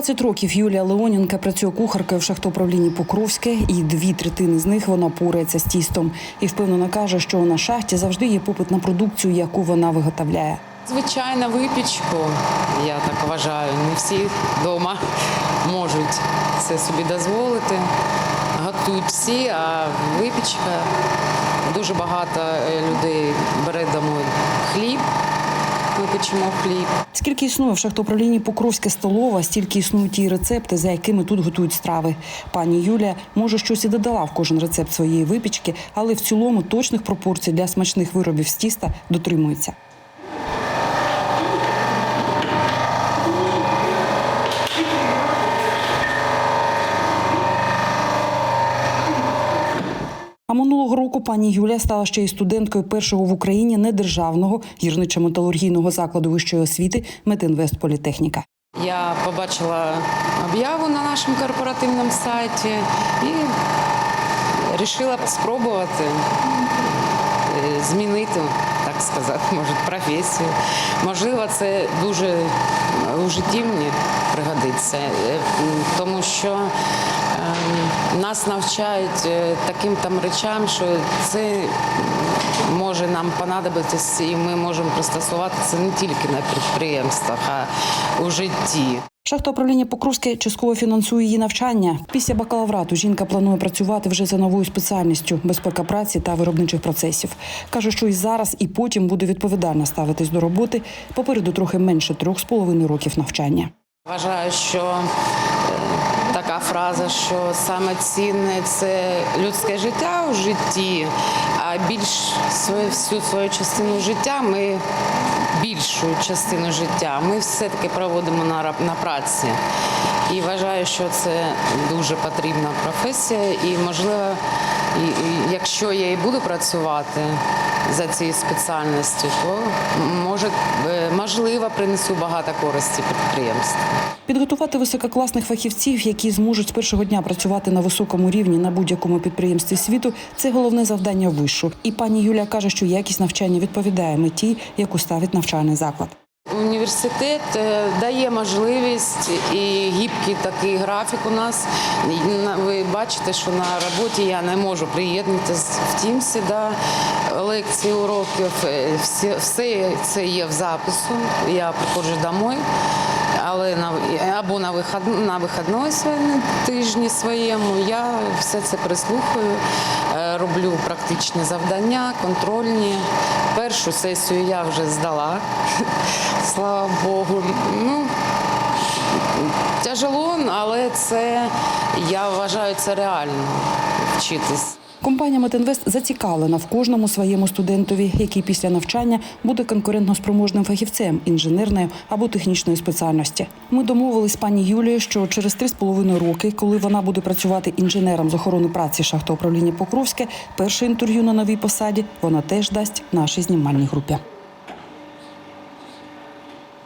20 років Юлія Леоненка працює кухаркою в шахтоуправлінні Покровське, і дві третини з них вона порається з тістом. І впевнено каже, що на шахті завжди є попит на продукцію, яку вона виготовляє. Звичайно, випічку, я так вважаю, не всі вдома можуть це собі дозволити. Готують всі, а випічка дуже багато е, людей бере домой хліб. Ми печемо хліб. Скільки існує в шахтоуправлінні Покровське столова, стільки існують і рецепти, за якими тут готують страви. Пані Юлія може щось і додала в кожен рецепт своєї випічки, але в цілому точних пропорцій для смачних виробів з тіста дотримується. А минулого року пані Юлія стала ще й студенткою першого в Україні недержавного гірничо-металургійного закладу вищої освіти Метинвестполітехніка. Я побачила об'яву на нашому корпоративному сайті і вирішила спробувати е, змінити, так сказати, може, професію. Можливо, це дуже у житті мені пригодиться, е, тому що нас навчають е, таким там речам, що це може нам понадобитись, і ми можемо пристосувати це не тільки на підприємствах, а у житті. Шахтоуправління Покровське частково фінансує її навчання. Після бакалаврату жінка планує працювати вже за новою спеціальністю безпека праці та виробничих процесів. каже, що і зараз, і потім буде відповідально ставитись до роботи. Попереду трохи менше трьох з половиною років навчання. Вважаю, що е, фраза, що саме цінне це людське життя у житті, а більш свою, всю свою частину життя ми більшу частину життя ми все-таки проводимо на, на праці. І вважаю, що це дуже потрібна професія, і можливо, і, і якщо я і буду працювати за цією спеціальністю, то може е, можливо принесу багато користі підприємству. Підготувати висококласних фахівців, які зможуть з першого дня працювати на високому рівні на будь-якому підприємстві світу, це головне завдання вишу. І пані Юля каже, що якість навчання відповідає меті, яку ставить навчальний заклад. Університет е, дає можливість і гібкий такий графік у нас. Ви бачите, що на роботі я не можу приєднатися в Тімсі до лекцій, уроків. Е, Все, це є в запису. Я приходжу домой. Але на або на виход на вихідної своєму тижні своєму я все це прислухаю, е, роблю практичні завдання, контрольні. Першу сесію я вже здала, слава Богу. Ну, тяжело, але це я вважаю це реально вчитись. Компанія Метинвест зацікавлена в кожному своєму студентові, який після навчання буде конкурентноспроможним фахівцем інженерної або технічної спеціальності. Ми домовились з пані Юлією, що через три з половиною роки, коли вона буде працювати інженером з охорони праці шахтоуправління Покровське, перше інтерв'ю на новій посаді вона теж дасть нашій знімальній групі.